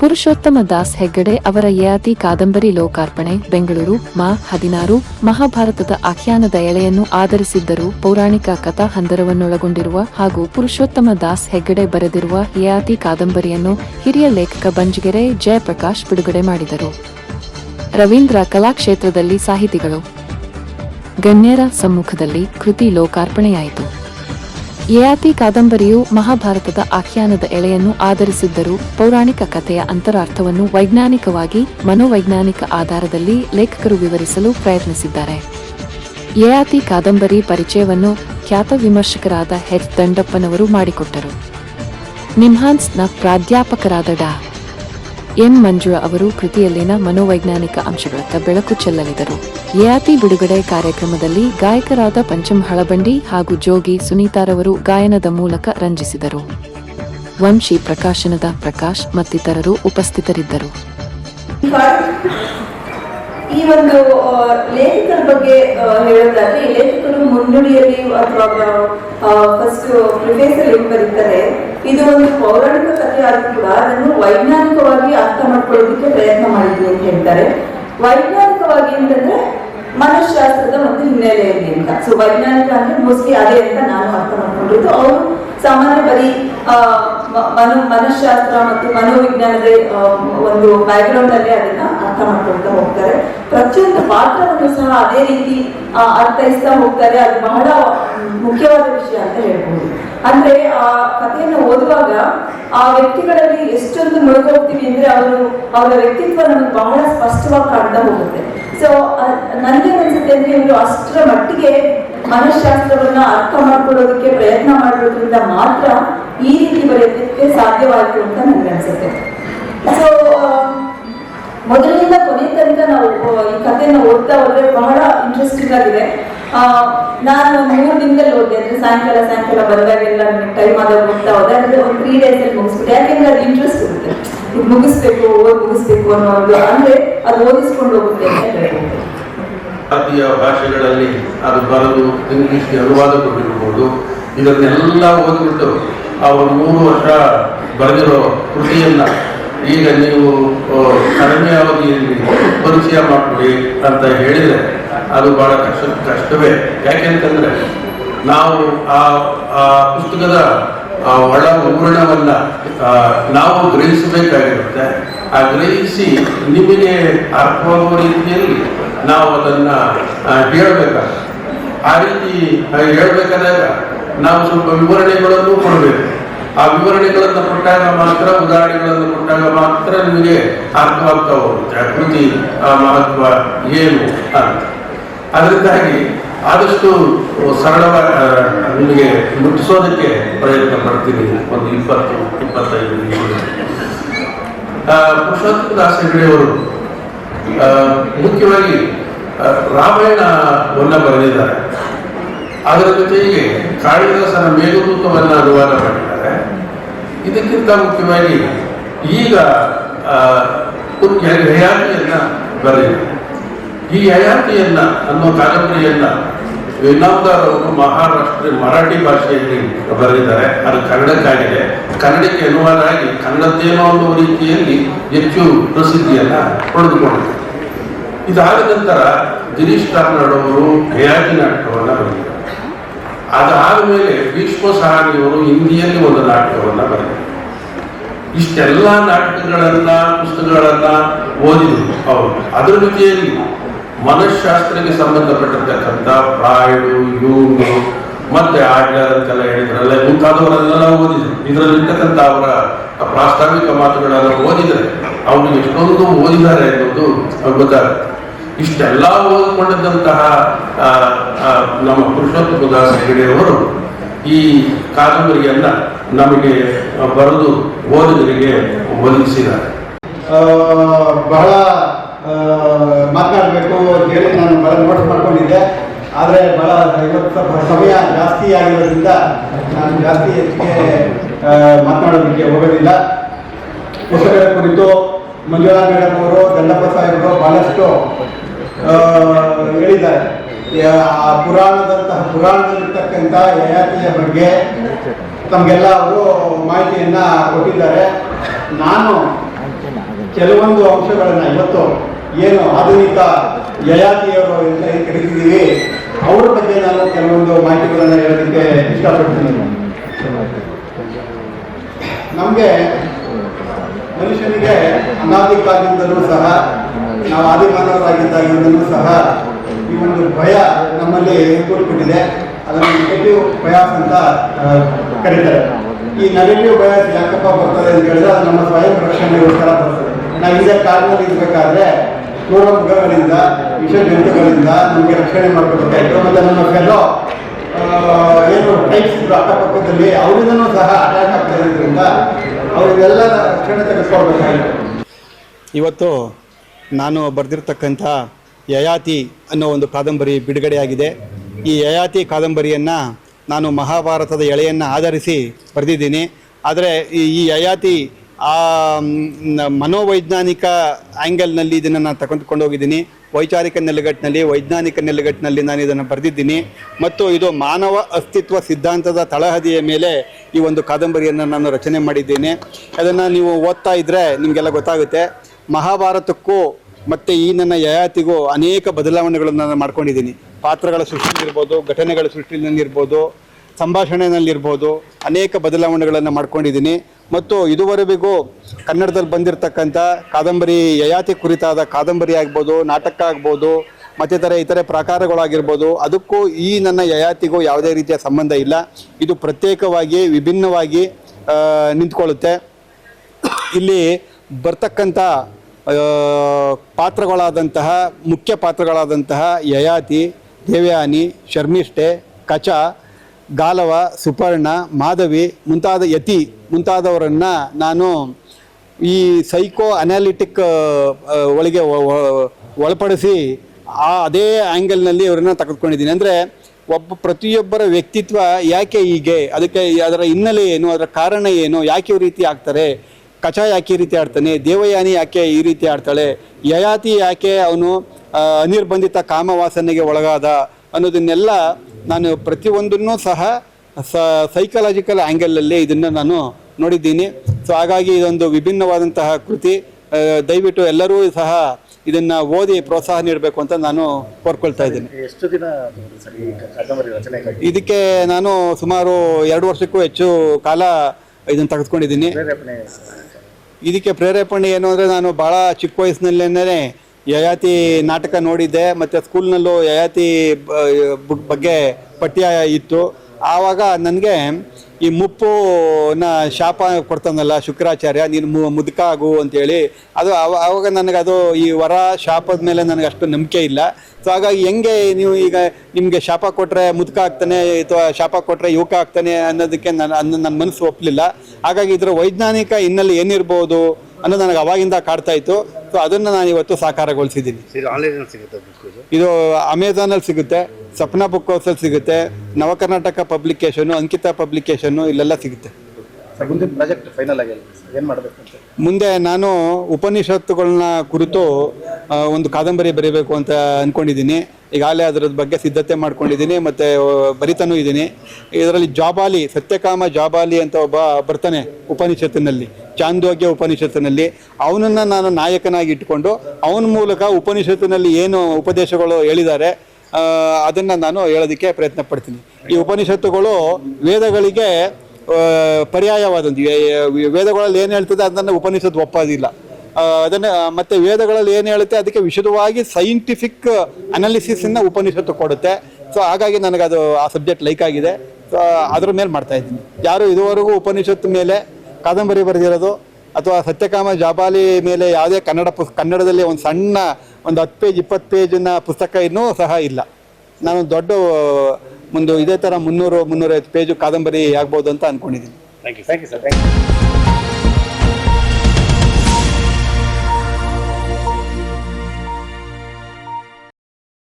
ಪುರುಷೋತ್ತಮ ದಾಸ್ ಹೆಗ್ಗಡೆ ಅವರ ಯಯಾತಿ ಕಾದಂಬರಿ ಲೋಕಾರ್ಪಣೆ, ಬೆಂಗಳೂರು, ಮಾ ಹದಿನಾರು, ಮಹಾಭಾರತದ ಆಖ್ಯಾನದ ಎಳೆಯನ್ನು ಆಧರಿಸಿದ್ದರೂ ಪೌರಾಣಿಕ ಕಥಾ ಹಂದರವನ್ನೊಳಗೊಂಡಿರುವ ಹಾಗೂ ಪುರುಷೋತ್ತಮ ದಾಸ್ ಹೆಗ್ಗಡೆ ಬರೆದಿರುವ ಯಯಾತಿ ಕಾದಂಬರಿಯನ್ನು ಹಿರಿಯ ಲೇಖಕ ಬಂಜಗೆರೆ ಜಯಪ್ರಕಾಶ್ ಬಿಡುಗಡೆ ಮಾಡಿದರು. ರವೀಂದ್ರ ಕಲಾಕ್ಷೇತ್ರದಲ್ಲಿ ಸಾಹಿತಿಗಳು. ಗಣ್ಯರ ಸಮ್ಮುಖದಲ್ಲಿ ಕೃತಿ ಲೋಕಾರ್ಪಣೆಯಾಯಿತು. ಯಯಾತಿ ಕಾದಂಬರಿಯು ಮಹಾಭಾರತದ ಆಖ್ಯಾನದ ಎಳೆಯನ್ನು ಆಧರಿಸಿದ್ದರೂ ಪೌರಾಣಿಕ ಕಥೆಯ ಅಂತರಾರ್ಥವನ್ನು ವೈಜ್ಞಾನಿಕವಾಗಿ ಮನೋವೈಜ್ಞಾನಿಕ ಆಧಾರದಲ್ಲಿ ಲೇಖಕರು ವಿವರಿಸಲು ಪ್ರಯತ್ನಿಸಿದ್ದಾರೆ. ಯಯಾತಿ ಕಾದಂಬರಿ ಪರಿಚಯವನ್ನು ಖ್ಯಾತ ವಿಮರ್ಶಕರಾದ ಹೆಚ್ ದಂಡಪ್ಪನವರು ಮಾಡಿಕೊಟ್ಟರು. ನಿಮ್ಹಾನ್ಸ್ನ ಪ್ರಾಧ್ಯಾಪಕರಾದ ಡಾ. ಎಂ ಮಂಜುಳ ಅವರು ಕೃತಿಯಲ್ಲಿನ ಮನೋವೈಜ್ಞಾನಿಕ ಅಂಶಗಳತ್ತ ಬೆಳಕು ಚೆಲ್ಲಲಿದರು. ಯಾತಿ ಬಿಡುಗಡೆ ಕಾರ್ಯಕ್ರಮದಲ್ಲಿ ಗಾಯಕರಾದ ಪಂಚಮ್ ಹಳಬಂಡಿ ಹಾಗೂ ಜೋಗಿ ಸುನೀತಾರವರು ಗಾಯನದ ಮೂಲಕ ರಂಜಿಸಿದರು. ವಂಶಿ ಪ್ರಕಾಶನದ ಪ್ರಕಾಶ್ ಮತ್ತಿತರರು ಉಪಸ್ಥಿತರಿದ್ದರು. ಈ ಒಂದು ಲೇಖಕರ ಬಗ್ಗೆ ಹೇಳೋದಾದ್ರೆ ಲೇಖಕರು ಮುನ್ನುಡಿಯಲ್ಲಿ ಅಥವಾ ಫಸ್ಟ್ ಪ್ರಿಫೇಸಲ್ಲಿ ಬರೀತಾರೆ, ಇದು ಒಂದು ಪೌರಾಣಿಕ ಅದನ್ನು ವೈಜ್ಞಾನಿಕವಾಗಿ ಅರ್ಥ ಮಾಡ್ಕೊಳ್ಳೋದಕ್ಕೆ ಪ್ರಯತ್ನ ಮಾಡಿದ್ವಿ ಅಂತ ಹೇಳ್ತಾರೆ. ವೈಜ್ಞಾನಿಕವಾಗಿ ಅಂತಂದ್ರೆ ಮನಃಶಾಸ್ತ್ರದ ಒಂದು ಹಿನ್ನೆಲೆಯಲ್ಲಿ ಅಂತ. ಸೊ ವೈಜ್ಞಾನಿಕ ಅಂದ್ರೆ ಮೋಸ್ಟ್ಲಿ ಅದೇ ಅಂತ ನಾನು ಅರ್ಥ ಮಾಡ್ಕೊಂಡಿದ್ದು. ಅವರು ಸಾಮಾನ್ಯ ಬರೀ ಮನೋ ಮನಃಶಾಸ್ತ್ರ ಮತ್ತು ಮನೋವಿಜ್ಞಾನದ ಒಂದು ಬ್ಯಾಕ್ಗ್ರೌಂಡ್ ಅಲ್ಲಿ ಅದನ್ನ ಅರ್ಥ ಮಾಡ್ಕೊಳ್ತಾ ಹೋಗ್ತಾರೆ. ಪ್ರತಿಯೊಂದು ಪಾತ್ರವನ್ನು ಸಹ ಅದೇ ರೀತಿ ಅರ್ಥೈಸ್ತಾ ಹೋಗ್ತಾರೆ. ಅದು ಬಹಳ ಮುಖ್ಯವಾದ ವಿಷಯ ಅಂತ ಹೇಳ್ಬೋದು. ಅಂದ್ರೆ ಆ ಕಥೆಯನ್ನು ಓದುವಾಗ ಆ ವ್ಯಕ್ತಿಗಳಲ್ಲಿ ಎಷ್ಟೊಂದು ಮುಳುಗೋಗ್ತೀವಿ ಅಂದ್ರೆ ಅವರು ಅವರ ವ್ಯಕ್ತಿತ್ವ ನಮಗೆ ಬಹಳ ಸ್ಪಷ್ಟವಾಗಿ ಕಾಣ್ತಾ ಹೋಗುತ್ತೆ. ಸೊ ನನಗೆ ಅನ್ಸುತ್ತೆ ಅಂದ್ರೆ ಇವರು ಅಷ್ಟರ ಮಟ್ಟಿಗೆ ಮನಃಶಾಸ್ತ್ರವನ್ನ ಅರ್ಥ ಮಾಡ್ಕೊಳ್ಳೋದಕ್ಕೆ ಪ್ರಯತ್ನ ಮಾಡಿರೋದ್ರಿಂದ ಮಾತ್ರ ಈ ರೀತಿ ಬರೆಯೋದಕ್ಕೆ ಸಾಧ್ಯವಾಯಿತು ಅಂತ ನನಗೆ ಅನ್ಸುತ್ತೆ. ಸೊ ಮೊದಲಿನಿಂದ ಕೊನೆ ತನಕ ನಾವು ಈ ಕಥೆನ ಓದ್ತಾ ಹೋದ್ರೆ ಬಹಳ ಇಂಟ್ರೆಸ್ಟಿಂಗ್ ಆಗಿದೆ. ಆ, ನಾನು ಮೂರು ದಿನದಲ್ಲಿ ಹೋದೆ, ಅಂದ್ರೆ ಸಾಯಂಕಾಲ ಸಾಯಂಕಾಲ ಬರುವಾಗೆಲ್ಲ ಟೈಮ್ ಆದಾಗ ಹೋಗ್ತಾ ಹೋದೆ. ಅಂದ್ರೆ ಒಂದು ತ್ರೀ ಡೇಸ್ ಅಲ್ಲಿ ಮುಗಿಸ್ಬಿಟ್ಟೆ. ಯಾಕೆಂದ್ರೆ ಅದು ಇಂಟ್ರೆಸ್ಟ್ ಇರುತ್ತೆ ಇದು ಮುಗಿಸ್ಬೇಕು, ಓದ್ ಮುಗಿಸ್ಬೇಕು ಅನ್ನೋ ಒಂದು, ಅಂದ್ರೆ ಅದು ಓದಿಸ್ಕೊಂಡು ಹೋಗುತ್ತೆ ಅಂತ ಹೇಳ್ಬೋದು. ಭಾರತೀಯ ಭಾಷೆಗಳಲ್ಲಿ ಅದು ಬರೆದು ಇಂಗ್ಲಿಷ್ಗೆ ಅನುವಾದ ಕೊಟ್ಟಿರ್ಬೋದು. ಇದನ್ನೆಲ್ಲ ಓದ್ಬಿಟ್ಟು ಅವರು ಮೂರು ವರ್ಷ ಬರೆದಿರೋ ಕೃತಿಯನ್ನ ಈಗ ನೀವು ಕಡಿಮೆ ಅವಧಿಯಲ್ಲಿ ಪರಿಚಯ ಮಾಡಿಕೊಡಿ ಅಂತ ಹೇಳಿದರೆ ಅದು ಬಹಳ ಕಷ್ಟ ಕಷ್ಟವೇ. ಯಾಕೆಂತಂದ್ರೆ ನಾವು ಆ ಪುಸ್ತಕದ ಒಳ ಊರಣವನ್ನ ನಾವು ಗ್ರಹಿಸಬೇಕಾಗಿರುತ್ತೆ. ಆ ಗ್ರಹಿಸಿ ನಿಮಗೆ ಅರ್ಥವಾಗುವ ರೀತಿಯಲ್ಲಿ ನಾವು ಅದನ್ನ ಆ, ಆ ರೀತಿ ಹೇಳಬೇಕಾದಾಗ ನಾವು ಸ್ವಲ್ಪ ವಿವರಣೆಗಳನ್ನು ಕೊಡಬೇಕು. ಆ ವಿವರಣೆಗಳನ್ನು ಕೊಟ್ಟಾಗ ಮಾತ್ರ ಉದಾಹರಣೆಗಳನ್ನು ಕೊಟ್ಟಾಗ ಮಾತ್ರ ನಿಮಗೆ ಅರ್ಥವಾಗ್ತಾ ಹೋಗುತ್ತೆ. ಕೃತಿ ಆ ಮಹತ್ವ ಏನು ಅಂತ. ಅದರಿಂದಾಗಿ ಆದಷ್ಟು ಸರಳವಾಗಿ ನಿಮಗೆ ಮುಟ್ಟಿಸೋದಕ್ಕೆ ಪ್ರಯತ್ನ ಪಡ್ತೀನಿ ಒಂದು ಇಪ್ಪತ್ತು, ಇಪ್ಪತ್ತೈದು ಪುರುಷೋತ್ತಮ ದಾಸ ಹೆಗಡೆಯವರು ಮುಖ್ಯವಾಗಿ ರಾಮಾಯಣವನ್ನು ಬರೆದಿದ್ದಾರೆ. ಅದರ ಜೊತೆಗೆ ಕಾಳಿದಾಸನ ಮೇಘದೂತವನ್ನು ಅನುವಾದ ಮಾಡಿದ್ದಾರೆ. ಇದಕ್ಕಿಂತ ಮುಖ್ಯವಾಗಿ ಈಗ ಹಯಾಮಿಯನ್ನು ಬರೆದಿದ್ದಾರೆ. ಈ ಅಯಾತಿಯನ್ನ ಅನ್ನೋ ಕಾದಂಬರಿಯನ್ನ ವಿನೋದ್ ಅವರು ಮಹಾರಾಷ್ಟ್ರ, ಮರಾಠಿ ಭಾಷೆಯಲ್ಲಿ ಬರೆದಿದ್ದಾರೆ. ಅದು ಕನ್ನಡಕ್ಕಾಗಿದೆ. ಕನ್ನಡಕ್ಕೆ ಅನುವಾದ ಆಗಿ ಕನ್ನಡದ್ದೇನೋ ಅನ್ನೋ ರೀತಿಯಲ್ಲಿ ಹೆಚ್ಚು ಪ್ರಸಿದ್ಧಿಯನ್ನ ಪಡೆದುಕೊಂಡಿದೆ ಇದಾದ ನಂತರ ಗಿರೀಶ್ ಕಾರ್ನಾಡ್ ಅವರು ಯಯಾತಿ ನಾಟಕವನ್ನ ಬರೆದಿದ್ದಾರೆ. ಅದಾದ ಮೇಲೆ ಭೀಷ್ಮ ಸಹಾನಿಯವರು ಹಿಂದಿಯಲ್ಲಿ ಒಂದು ನಾಟಕವನ್ನ ಬರೆದಿದ್ದಾರೆ. ಇಷ್ಟೆಲ್ಲ ನಾಟಕಗಳನ್ನ, ಪುಸ್ತಕಗಳನ್ನ ಓದಿದ್ರು. ಅವರು ಅದರ ಜೊತೆಯಲ್ಲಿ ಮನಃಶಾಸ್ತ್ರಕ್ಕೆ ಸಂಬಂಧಪಟ್ಟಿರ್ತಕ್ಕಂಥ ಫ್ರಾಯ್ಡು ಯೂಂಗ್ ಮತ್ತೆ ಆಡ್ಲರ್ ಅಂತೆಲ್ಲ ಹೇಳಿದ್ರಲ್ಲ, ಮುಂತಾದವರೆಲ್ಲ ಓದಿದ್ರು ಇದರಲ್ಲಿರ್ತಕ್ಕಂಥ ಅವರ ಪ್ರಾಸ್ತಾವಿಕ ಮಾತುಗಳೆಲ್ಲ ಓದಿದರೆ ಅವನು ಎಷ್ಟೊಂದು ಓದಿದ್ದಾರೆ ಅನ್ನೋದು ಗೊತ್ತಾಗುತ್ತೆ. ಇಷ್ಟೆಲ್ಲ ಓದಿಕೊಂಡಿದ್ದಂತಹ ನಮ್ಮ ಪುರುಷೋತ್ತಮ ದಾಸ ಹೆಗಡೆಯವರು ಈ ಕಾದಂಬರಿಯನ್ನ ನಮಗೆ ಬರೆದು ಓದಿದರಿಗೆ ಒದಗಿಸಿದ್ದಾರೆ. ಬಹಳ ಮಾತನಾಡಬೇಕು ಅಂತ ಹೇಳಿ ನಾನು ಬಹಳ ನೋಟ್ ಮಾಡ್ಕೊಂಡಿದ್ದೆ. ಆದರೆ ಬಹಳ ಇವತ್ತು ಸಮಯ ಜಾಸ್ತಿ ಆಗಿರೋದ್ರಿಂದ ನಾನು ಜಾಸ್ತಿ ಹೆಚ್ಚಿಗೆ ಮಾತನಾಡೋದಕ್ಕೆ ಹೋಗೋದಿಲ್ಲ. ಪುಸ್ತಕದ ಕುರಿತು ಮಂಜುಳಾ ಮೇಡಮ್ ಅವರು ದಂಡಪ್ಪ ಸಾಹೇಬರು ಬಹಳಷ್ಟು ಆ, ಹೇಳಿದ್ದಾರೆ. ಆ ಪುರಾಣದಂತಹ ಪುರಾಣದಲ್ಲಿರ್ತಕ್ಕಂಥ ಯಯಾತಿಯ ಬಗ್ಗೆ ತಮಗೆಲ್ಲ ಅವರು ಮಾಹಿತಿಯನ್ನು ಕೊಟ್ಟಿದ್ದಾರೆ. ನಾನು ಕೆಲವೊಂದು ಅಂಶಗಳನ್ನು ಇವತ್ತು ಏನು ಆಧುನಿಕ ಯಯಾತಿಯವರು ಏನು ಕರಿತಿದ್ದೀವಿ. ಅವರ ಬಗ್ಗೆ ನಾನು ಕೆಲವೊಂದು ಮಾಹಿತಿಗಳನ್ನು ಹೇಳೋದಕ್ಕೆ ಇಷ್ಟಪಡ್ತೀನಿ. ನಮಗೆ ಮನುಷ್ಯನಿಗೆ ಅನಾದಿ ಕಾಲದಿಂದಲೂ ಸಹ, ನಾವು ಆದಿಮಾನವರಾಗಿದ್ದಾಗಿಂದಲೂ ಸಹ ಈ ಒಂದು ಭಯ ನಮ್ಮಲ್ಲಿ ಕೂಡಿಬಿಟ್ಟಿದೆ. ಅದನ್ನು ನೆಗೆಟಿವ್ ಬಯಾಸ್ ಅಂತ ಕರೀತಾರೆ. ಈ ನೆಗೆಟಿವ್ ಬಯಾಸ್ ಯಾಕಪ್ಪ ಬರ್ತದೆ ಅಂತ ಹೇಳಿದ್ರೆ ಅದು ನಮ್ಮ ಸ್ವಯಂ ರಕ್ಷಣೆಗೋಸ್ಕರ ಬರ್ತದೆ. ನಾವು ಇದೇ ಇರ್ಬೇಕಾದ್ರೆ ಕ್ರೂರ ಮೃಗಗಳಿಂದ ವಿಷ ಜಂತುಗಳಿಂದ ನಮಗೆ ರಕ್ಷಣೆ ಮಾಡ್ಕೋಬೇಕಾಯ್ತು ಮತ್ತೆ ನಮ್ಮ ಫೆಲೋ ಏನು ಟೈಪ್ಸ್ ಇದ್ರು ಅಕ್ಕಪಕ್ಕದಲ್ಲಿ, ಅವರಿಂದನೂ ಸಹ ಅಟ್ಯಾಕ್ ಆಗ್ತಾ ಇರೋದ್ರಿಂದ ಅವರಿಗೆಲ್ಲ ರಕ್ಷಣೆ ತೆಗೆದುಕೊಳ್ಬೇಕಾಗಿತ್ತು ಇವತ್ತು ನಾನು ಬರೆದಿರ್ತಕ್ಕಂಥ ಯಯಾತಿ ಅನ್ನೋ ಒಂದು ಕಾದಂಬರಿ ಬಿಡುಗಡೆಯಾಗಿದೆ. ಈ ಯಯಾತಿ ಕಾದಂಬರಿಯನ್ನು ನಾನು ಮಹಾಭಾರತದ ಎಳೆಯನ್ನು ಆಧರಿಸಿ ಬರೆದಿದ್ದೀನಿ. ಆದರೆ ಈ ಯಯಾತಿ ಆ ಮನೋವೈಜ್ಞಾನಿಕ ಆ್ಯಂಗಲ್ನಲ್ಲಿ ಇದನ್ನು ನಾನು ತಗೊಂಡ್ಕೊಂಡು ಹೋಗಿದ್ದೀನಿ. ವೈಚಾರಿಕ ನೆಲೆಗಟ್ಟಿನಲ್ಲಿ, ವೈಜ್ಞಾನಿಕ ನೆಲೆಗಟ್ಟಿನಲ್ಲಿ ನಾನು ಇದನ್ನು ಬರೆದಿದ್ದೀನಿ. ಮತ್ತು ಇದು ಮಾನವ ಅಸ್ತಿತ್ವ ಸಿದ್ಧಾಂತದ ತಳಹದಿಯ ಮೇಲೆ ಈ ಒಂದು ಕಾದಂಬರಿಯನ್ನು ನಾನು ರಚನೆ ಮಾಡಿದ್ದೇನೆ. ಅದನ್ನು ನೀವು ಓದ್ತಾ ಇದ್ದರೆ ನಿಮಗೆಲ್ಲ ಗೊತ್ತಾಗುತ್ತೆ. ಮಹಾಭಾರತಕ್ಕೂ ಮತ್ತು ಈ ನನ್ನ ಯಯಾತಿಗೂ ಅನೇಕ ಬದಲಾವಣೆಗಳನ್ನು ನಾನು ಮಾಡ್ಕೊಂಡಿದ್ದೀನಿ. ಪಾತ್ರಗಳ ಸೃಷ್ಟಿಯಲ್ಲಿರ್ಬೋದು, ಘಟನೆಗಳ ಸೃಷ್ಟಿಯಲ್ಲಿರ್ಬೋದು, ಸಂಭಾಷಣೆಯಲ್ಲಿರ್ಬೋದು, ಅನೇಕ ಬದಲಾವಣೆಗಳನ್ನು ಮಾಡ್ಕೊಂಡಿದ್ದೀನಿ. ಮತ್ತು ಇದುವರೆಗೂ ಕನ್ನಡದಲ್ಲಿ ಬಂದಿರತಕ್ಕಂಥ ಕಾದಂಬರಿ ಯಯಾತಿ ಕುರಿತಾದ ಕಾದಂಬರಿ ಆಗ್ಬೋದು, ನಾಟಕ ಆಗ್ಬೋದು, ಮತ್ತಿತರ ಇತರೆ ಪ್ರಕಾರಗಳಾಗಿರ್ಬೋದು, ಅದಕ್ಕೂ ಈ ನನ್ನ ಯಯಾತಿಗೂ ಯಾವುದೇ ರೀತಿಯ ಸಂಬಂಧ ಇಲ್ಲ. ಇದು ಪ್ರತ್ಯೇಕವಾಗಿ, ವಿಭಿನ್ನವಾಗಿ ನಿಂತ್ಕೊಳ್ಳುತ್ತೆ. ಇಲ್ಲಿ ಬರ್ತಕ್ಕಂಥ ಪಾತ್ರಗಳಾದಂತಹ, ಮುಖ್ಯ ಪಾತ್ರಗಳಾದಂತಹ ಯಯಾತಿ, ದೇವಯಾನಿ, ಶರ್ಮಿಷ್ಠೆ, ಕಚ ಗಾಲವ, ಸುಪರ್ಣ, ಮಾಧವಿ ಮುಂತಾದ ಯತಿ ಮುಂತಾದವರನ್ನು ನಾನು ಈ ಸೈಕೋ ಅನಾಲಿಟಿಕ್ ಒಳಗೆ ಒಳಪಡಿಸಿ ಆ ಅದೇ ಆ್ಯಂಗಲ್ನಲ್ಲಿ ಅವರನ್ನು ತೆಗೆದುಕೊಂಡಿದ್ದೀನಿ. ಅಂದರೆ ಒಬ್ಬ ಪ್ರತಿಯೊಬ್ಬರ ವ್ಯಕ್ತಿತ್ವ ಯಾಕೆ ಹೀಗೆ? ಅದಕ್ಕೆ ಅದರ ಹಿನ್ನೆಲೆ ಏನು? ಅದರ ಕಾರಣ ಏನು? ಯಾಕೆ ಈ ರೀತಿ ಆಗ್ತಾರೆ? ಕಚ ಯಾಕೆ ಈ ರೀತಿ ಆಡ್ತಾನೆ? ದೇವಯಾನಿ ಯಾಕೆ ಈ ರೀತಿ ಆಡ್ತಾಳೆ? ಯಯಾತಿ ಯಾಕೆ ಅವನು ಅನಿರ್ಬಂಧಿತ ಕಾಮವಾಸನೆಗೆ ಒಳಗಾದ ಅನ್ನೋದನ್ನೆಲ್ಲ ನಾನು ಪ್ರತಿಯೊಂದನ್ನು ಸಹ ಸ ಸೈಕಲಾಜಿಕಲ್ ಆ್ಯಂಗಲಲ್ಲಿ ಇದನ್ನು ನಾನು ನೋಡಿದ್ದೀನಿ. ಸೊ ಹಾಗಾಗಿ ಇದೊಂದು ವಿಭಿನ್ನವಾದಂತಹ ಕೃತಿ. ದಯವಿಟ್ಟು ಎಲ್ಲರೂ ಸಹ ಇದನ್ನು ಓದಿ ಪ್ರೋತ್ಸಾಹ ನೀಡಬೇಕು ಅಂತ ನಾನು ಕೋರ್ಕೊಳ್ತಾ ಇದ್ದೀನಿ. ಎಷ್ಟು ದಿನ ಇದಕ್ಕೆ ನಾನು ಸುಮಾರು ಎರಡು ವರ್ಷಕ್ಕೂ ಹೆಚ್ಚು ಕಾಲ ಇದನ್ನು ತೆಗೆದುಕೊಂಡಿದ್ದೀನಿ. ಇದಕ್ಕೆ ಪ್ರೇರೇಪಣೆ ಏನು ಅಂದರೆ ನಾನು ಭಾಳ ಚಿಕ್ಕ ವಯಸ್ಸಿನಲ್ಲೇನೆ ಯಯಾತಿ ನಾಟಕ ನೋಡಿದ್ದೆ, ಮತ್ತು ಸ್ಕೂಲ್ನಲ್ಲೂ ಯಯಾತಿ ಬಗ್ಗೆ ಪಠ್ಯ ಇತ್ತು. ಆವಾಗ ನನಗೆ ಈ ಮುಪ್ಪುನ ಶಾಪ ಕೊಡ್ತಾನಲ್ಲ ಶುಕ್ರಾಚಾರ್ಯ, ನೀನು ಮು, ಮುದುಕ ಆಗು ಅಂತೇಳಿ, ಅದು ಅವ ಆವಾಗ ನನಗದು ಈ ವರ ಶಾಪದ ಮೇಲೆ ನನಗೆ ಅಷ್ಟು ನಂಬಿಕೆ ಇಲ್ಲ. ಸೊ ಹಾಗಾಗಿ ಹೆಂಗೆ ನೀವು ಈಗ ನಿಮಗೆ ಶಾಪ ಕೊಟ್ಟರೆ ಮುದುಕ ಆಗ್ತಾನೆ, ಅಥವಾ ಶಾಪ ಕೊಟ್ಟರೆ ಯುವಕ ಆಗ್ತಾನೆ ಅನ್ನೋದಕ್ಕೆ ನನ್ನ ನನ್ನ ಮನಸ್ಸು ಒಪ್ಪಲಿಲ್ಲ ಹಾಗಾಗಿ ಇದರ ವೈಜ್ಞಾನಿಕ ಹಿನ್ನೆಲೆ ಏನಿರ್ಬೋದು? ಅನ್ನೋದು ನನಗೆ ಅವಾಗಿಂದ ಕಾಡ್ತಾ ಇತ್ತು. ಸೊ ಅದನ್ನು ನಾನು ಇವತ್ತು ಸಾಕಾರಗೊಳಿಸಿದ್ದೀನಿ. ಇದು ಆನ್ಲೈನ್ ಸಿಗುತ್ತೆ ಬುಕ್ ಇದು? ಇದು ಅಮೆಝಾನಲ್ಲಿ ಸಿಗುತ್ತೆ ಸಪ್ನಾ ಬುಕ್ ಹೌಸಲ್ಲಿ ಸಿಗುತ್ತೆ ನವಕರ್ನಾಟಕ ಪಬ್ಲಿಕೇಶನು ಅಂಕಿತ ಪಬ್ಲಿಕೇಶನು ಇಲ್ಲೆಲ್ಲ ಸಿಗುತ್ತೆ. ಸರ್ ಪ್ರಾಜೆಕ್ಟ್ ಫೈನಲ್ ಆಗಿ ಏನು ಮಾಡಬೇಕು ಅಂತ? ಮುಂದೆ ನಾನು ಉಪನಿಷತ್ತುಗಳನ್ನ ಕುರಿತು ಒಂದು ಕಾದಂಬರಿ ಬರೀಬೇಕು ಅಂತ ಅಂದ್ಕೊಂಡಿದ್ದೀನಿ ಈಗಾಗಲೇ ಅದರ ಬಗ್ಗೆ ಸಿದ್ಧತೆ ಮಾಡ್ಕೊಂಡಿದ್ದೀನಿ ಮತ್ತು ಬರಿತಾನೂ ಇದ್ದೀನಿ. ಇದರಲ್ಲಿ ಜಾಬಾಲಿ ಸತ್ಯಕಾಮ ಜಾಬಾಲಿ ಅಂತ ಒಬ್ಬ ಬರ್ತಾನೆ ಉಪನಿಷತ್ತಿನಲ್ಲಿ. ಚಾಂದೋಗ್ಯ ಉಪನಿಷತ್ತಿನಲ್ಲಿ ಅವನನ್ನು ನಾನು ನಾಯಕನಾಗಿ ಇಟ್ಕೊಂಡು ಅವನ ಮೂಲಕ ಉಪನಿಷತ್ತಿನಲ್ಲಿ ಏನು ಉಪದೇಶಗಳು ಹೇಳಿದ್ದಾರೆ ಅದನ್ನು ನಾನು ಹೇಳೋದಕ್ಕೆ ಪ್ರಯತ್ನ ಪಡ್ತೀನಿ. ಈ ಉಪನಿಷತ್ತುಗಳು ವೇದಗಳಿಗೆ ಪರ್ಯಾಯವಾದಂಥ ವೇದಗಳಲ್ಲಿ ಏನು ಹೇಳ್ತದೆ ಅದನ್ನು ಉಪನಿಷತ್ತು ಒಪ್ಪೋದಿಲ್ಲ. ಅದನ್ನು, ಮತ್ತೆ ವೇದಗಳಲ್ಲಿ ಏನು ಹೇಳುತ್ತೆ, ಅದಕ್ಕೆ ವಿಶದವಾಗಿ ಸೈಂಟಿಫಿಕ್ ಅನಾಲಿಸಿಸನ್ನು ಉಪನಿಷತ್ತು ಕೊಡುತ್ತೆ. ಸೊ ಹಾಗಾಗಿ ನನಗದು ಆ ಸಬ್ಜೆಕ್ಟ್ ಲೈಕ್ ಆಗಿದೆ. ಸೊ ಅದ್ರ ಮೇಲೆ ಮಾಡ್ತಾ ಇದ್ದೀನಿ. ಯಾರು ಇದುವರೆಗೂ ಉಪನಿಷತ್ತು ಮೇಲೆ ಕಾದಂಬರಿ ಬರೆದಿರೋದು ಅಥವಾ ಸತ್ಯಕಾಮ ಜಾಬಾಲಿ ಮೇಲೆ ಯಾವುದೇ ಕನ್ನಡ ಪುಸ್, ಕನ್ನಡದಲ್ಲಿ ಒಂದು ಸಣ್ಣ ಒಂದು ಹತ್ತು ಪೇಜ್, ಇಪ್ಪತ್ತು ಪೇಜಿನ ಪುಸ್ತಕ ಇನ್ನೂ ಸಹ ಇಲ್ಲ. ನಾನು ದೊಡ್ಡ ಒಂದು ಇದೇ ಥರ ಮುನ್ನೂರು, ಮುನ್ನೂರೈವತ್ತು ಪೇಜು ಕಾದಂಬರಿ ಆಗ್ಬೋದು ಅಂತ ಅಂದ್ಕೊಂಡಿದ್ದೀನಿ thank you thank you sir thank you